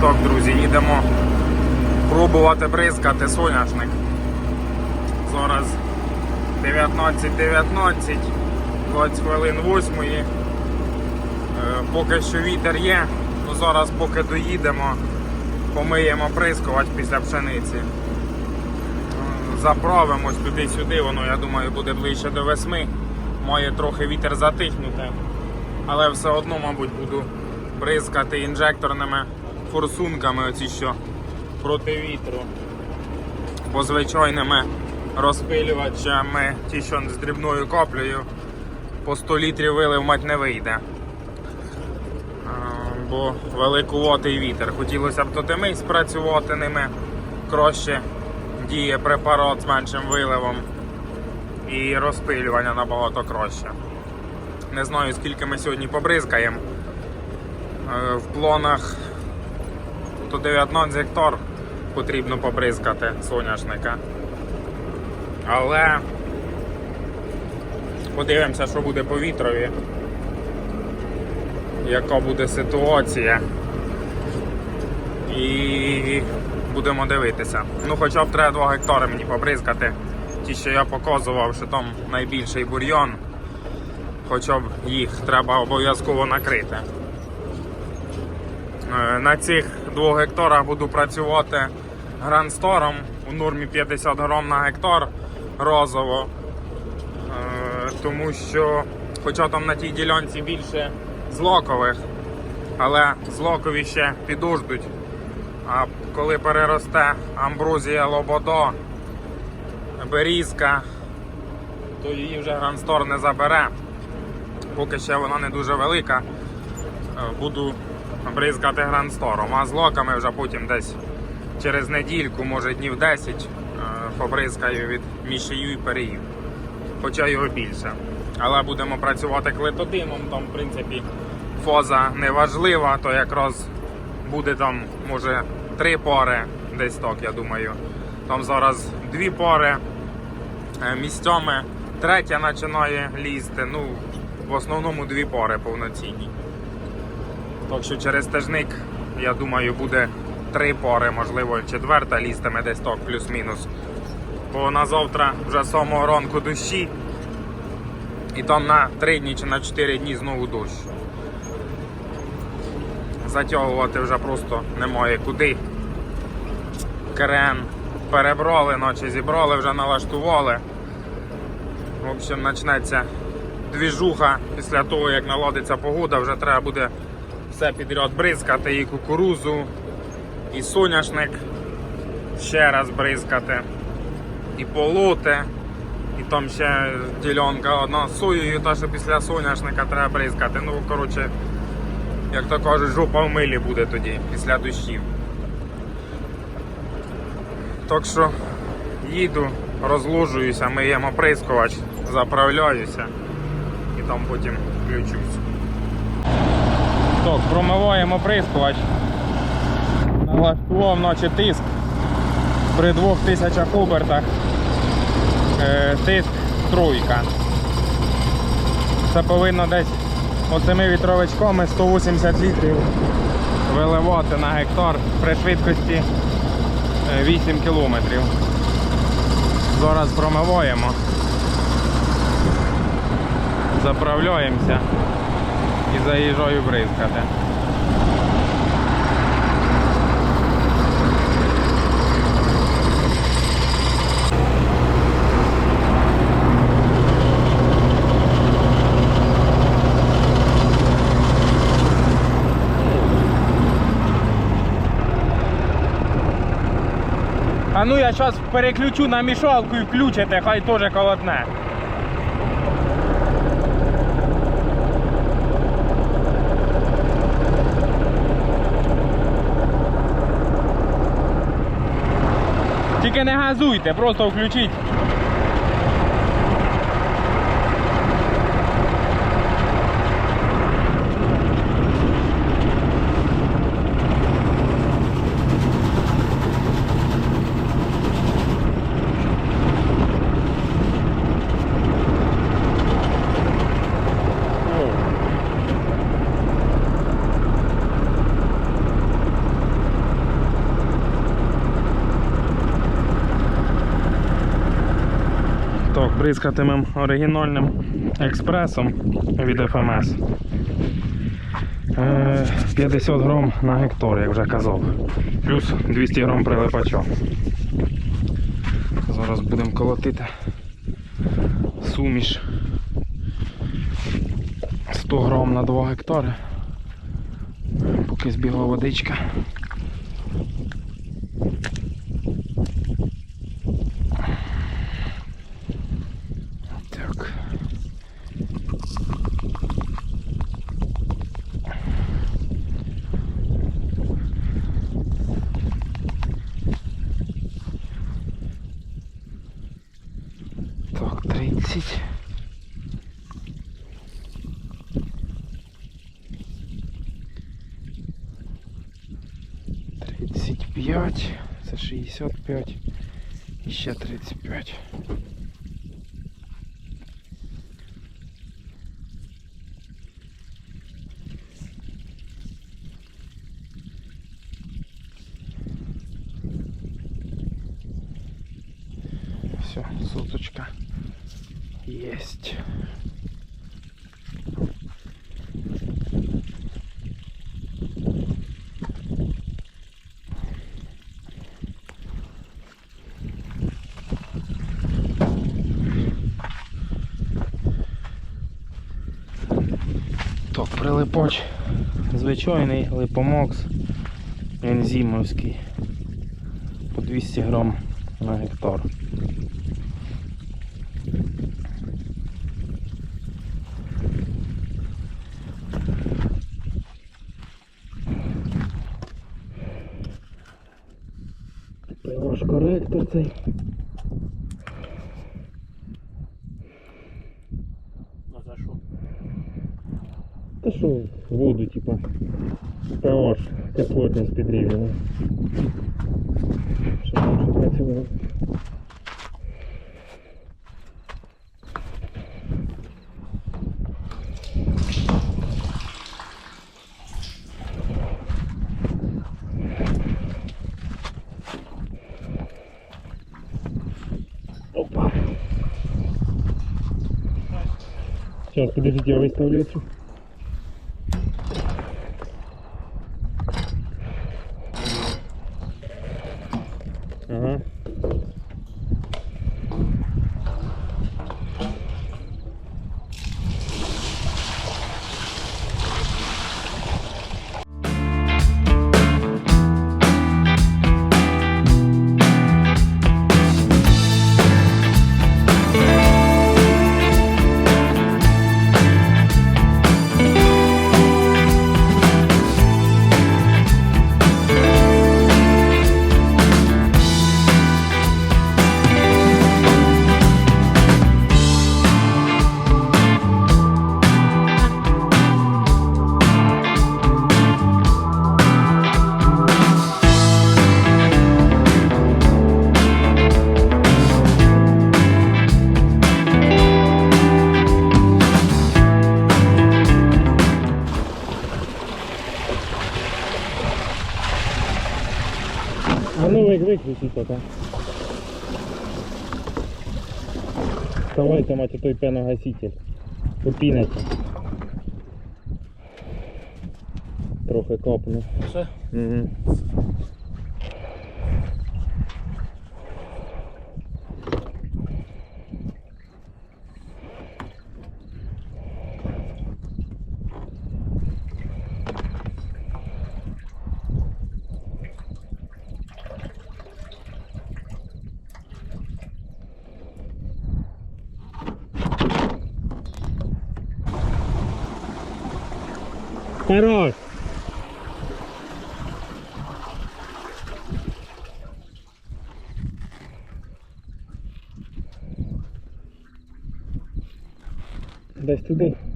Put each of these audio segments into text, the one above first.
Так, друзі, їдемо пробувати бризкати соняшник. Зараз 19.19, 20 хвилин 8. Е, Поки що вітер є, ну зараз поки доїдемо, помиємо прискувач після пшениці. Заправимось туди-сюди, воно, я думаю, буде ближче до весни. Має трохи вітер затихнути, але все одно, мабуть, буду бризкати інжекторними форсунками, оці що проти вітру. Бо звичайними розпилювачами, ті, що з дрібною каплею, по 100 літрів вилив мать не вийде. Бо великуватий вітер. Хотілося б тотеми спрацювати ними. Краще діє препарат з меншим виливом і розпилювання набагато краще. Не знаю, скільки ми сьогодні побризкаємо. Е, В планах то 19 гектар потрібно побризкати соняшника. Але подивимося, що буде по вітрові, яка буде ситуація. І будемо дивитися. Ну хоча б треба 2 гектари мені побризкати. Ті, що я показував, що там найбільший бур'йон. Хоча б їх треба обов'язково накрити. Е, На цих 2 гектарах буду працювати грандстором у нормі 50 грам на гектар розово. Е, Тому що, хоча там на тій ділянці більше злокових, але злокові ще підождуть. А коли переросте амброзія лободо, берізка, то її вже грандстор не забере. Поки ще вона не дуже велика, буду бризкати грандстором, а з локами вже потім десь через недільку, може днів 10, е, побризкаю від мішею і переїв. Хоча його більше. Але будемо працювати клетодином, там, в принципі, фоза не важлива, то якраз буде там, може, три пари, десь так, я думаю. Там зараз дві пари е, місцями, третя починає лізти. Ну, в основному дві пари повноцінні. Так що через тижник, я думаю, буде три пари, можливо, четверта лістиме десь так, плюс-мінус. Бо на завтра вже самого ранку дощі. І там на 3 дні чи на 4 дні знову дощ. Затягувати вже просто немає куди. Крен перебрали, наче зібрали, вже налаштували. В общем, почнеться двіжуха після того, як наладиться погода, вже треба буде все підряд бризкати, і кукурузу, і соняшник ще раз бризкати, і полоти, і там ще ділянка одна з соєю, та що після соняшника треба бризкати. Ну, коротше, як то кажуть, жопа в милі буде тоді, після дощів. Так що їду, розложуюся, миємо прискувач, заправляюся і там потім включусь. Промиваємо прискувач. Налаштував наче тиск при 2000 обертах. Е, тиск тройка. Це повинно десь оцими вітровичками 180 літрів виливати на гектар при швидкості е, 8 кілометрів. Зараз промиваємо. Заправляємося і заїжджаю бризкати. А ну я зараз переключу на мішалку і включите, хай теж колотне. Не газуйте, просто включіть. Бризкатимем оригінальним експресом від ФМС. Е, 50 грам на гектар, як вже казав. Плюс 200 грам прилипача. Зараз будемо колотити суміш 100 грам на 2 гектари. Поки збігла водичка. 35, це 65 і ще 35. Прилипач звичайний липомокс ензимовський по 200 грам на гектар. Ваш коректор цей. Та що воду, типа. pH кислотність підрівняна. Щоб лучше працювало. Опа. Сейчас, подождите, я выставлю эту. Выключи пока. Давайте, мать, той пеногаситель. Попінеться. Трохи капну. Все? Угу. Хорош! Десь туди. Це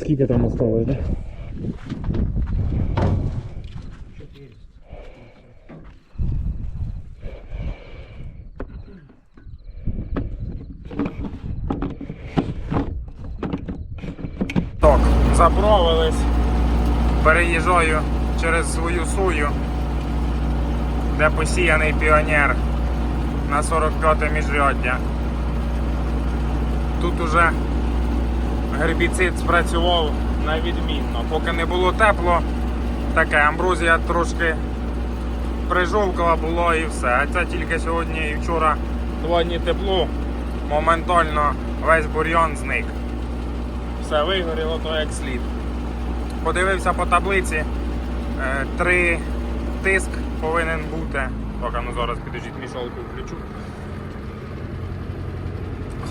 Скільки там осталось, да? 400. Так, забровились, переїжджаю через свою сую, де посіяний піонер на 45 міжряддя. Тут уже гербіцид спрацював на відмінно. Поки не було тепло, таке амброзія трошки прижовкала було і все. А це тільки сьогодні і вчора два дні тепло, моментально весь бур'ян зник. Все вигоріло то як слід. Подивився по таблиці. е, Три тиск повинен бути. Поки ну зараз підожіть мішалку включу.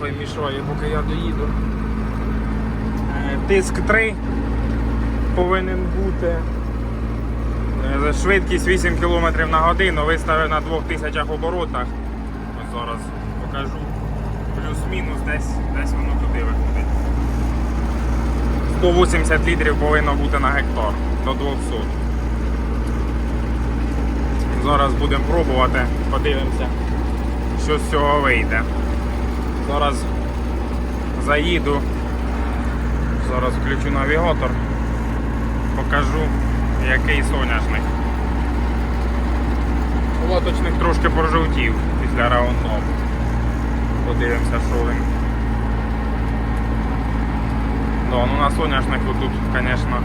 Хай мішає, поки я доїду. Тиск 3 повинен бути. Е, Швидкість 8 км на годину виставив на 2000 оборотах. Ось зараз покажу. Плюс-мінус десь, десь воно туди виходить. 180 літрів повинно бути на гектар до 200. Зараз будемо пробувати, подивимося, що з цього вийде. Зараз заїду, зараз включу навігатор, покажу який соняшник. Лоточник трошки прожовтів після раундап. Подивимося, що він. Да, ну на соняшнику тут, звісно,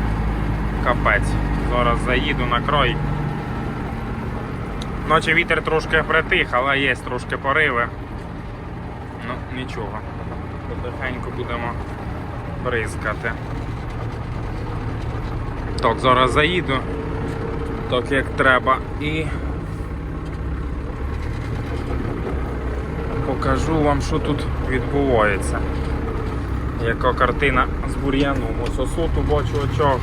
капець. Зараз заїду на край. Ночі вітер трошки притих, але є трошки пориви. Ну, нічого. Потихеньку будемо бризкати. Так, зараз заїду, так як треба, і покажу вам, що тут відбувається. Яка картина з бур'яном. Ось осоту бачу очок.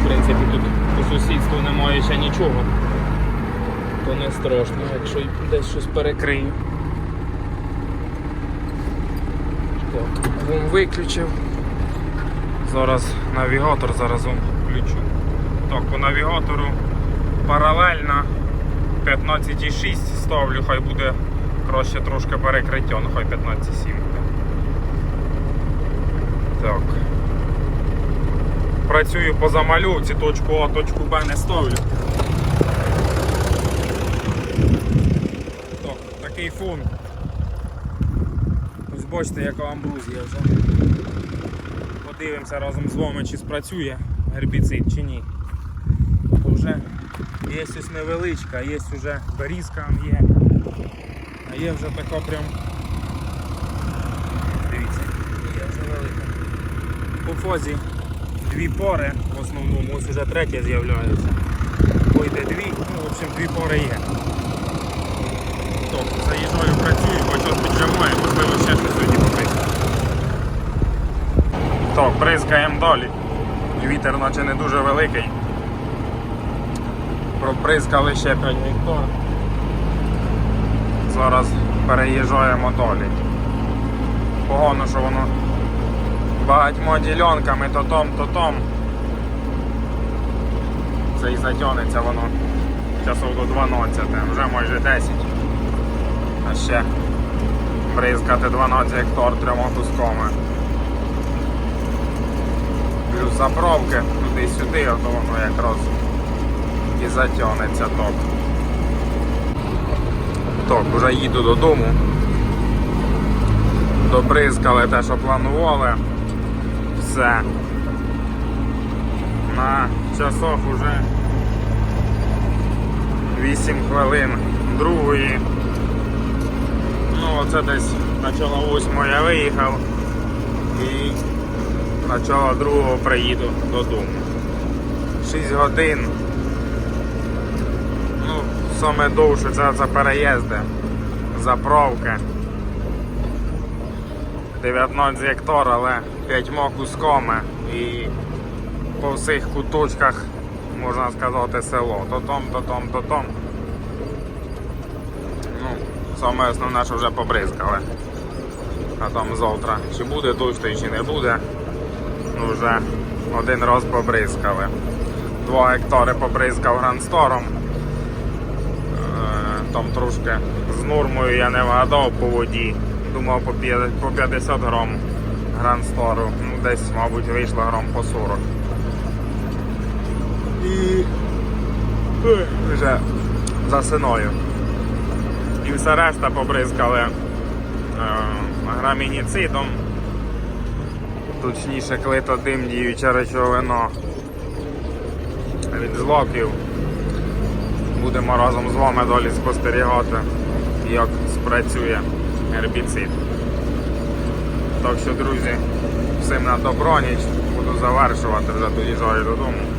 В принципі, тут по сусідству немає ще нічого. То не страшно, якщо десь щось перекрию. Вум виключив. Зараз навігатор, зараз включу. Так, по навігатору паралельно 15,6 ставлю, хай буде краще трошки перекриття, ну хай 15,7. Так. Працюю по замальовці, точку А, точку Б не ставлю. Так, такий фон. Бачите, яка амбрузія вже. Подивимося разом з вами, чи спрацює гербіцид чи ні. То вже є ось невеличка, є вже берізка є. А є вже така прям. Дивіться, є вже велика. По фозі дві пори в основному, ось вже третя з'являється. Вийде дві, ну в общем дві пори є. Заїжджаю, працюю, бачок піджимаю, можливо ще щось сьогодні попити. Так, бризкаємо далі. Вітер наче не дуже великий. Проприскали ще 5 гектар. Зараз переїжджаємо далі. Погано, що воно багатьма ділянками, то том, то том. Це і затягнеться воно часов до 12, вже майже 10. А ще бризкати 12 гектар трьома кусками. Плюс заправки туди-сюди, а то воно якраз і затягнеться ток. Так, вже їду додому. Добризкали те, що планували. Все. На часах уже 8 хвилин другої. Ну, оце десь начало 8 я виїхав і начало другого приїду додому. 6 годин. Ну, саме довше це, це переїзди, заправки. 19 гектар, але 5 кусками і по всіх куточках, можна сказати, село. То том, то том, то том. Ну, саме основне, що вже побризкали. А там завтра чи буде дощ, чи не буде. Ну вже один раз побризкали. 2 гектари побризкав грандстором. Е, Там трошки з нормою я не вгадав по воді. думав по 50 грам грандстору. Ну, десь, мабуть, вийшло грам по 40. І вже за синою. І все решта побризкали е, грамініцидом. Точніше клитодим діюча речовино від злоків. Будемо разом з вами далі спостерігати, як спрацює гербіцид. Так що, друзі, всім на доброніч. Буду завершувати, вже доїжджаю додому.